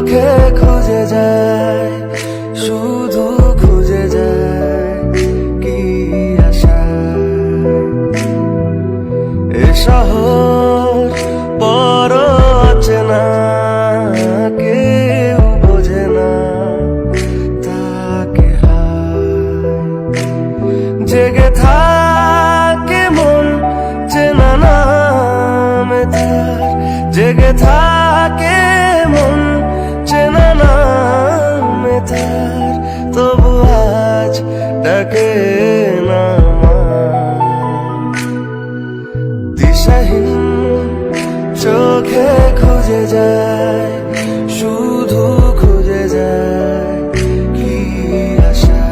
চোখে খুঁজে যায়, শুধু খুঁজে যায় কি আশা। এ শহর পর আছে না, কেউ বোঝে না, তাকে জেগে থাকে মন, চেনা নামে তার। জেগে থাকে থাকে না দিশাহীন চোখে খুঁজে যায় শুধু খুঁজে যায় কি আশা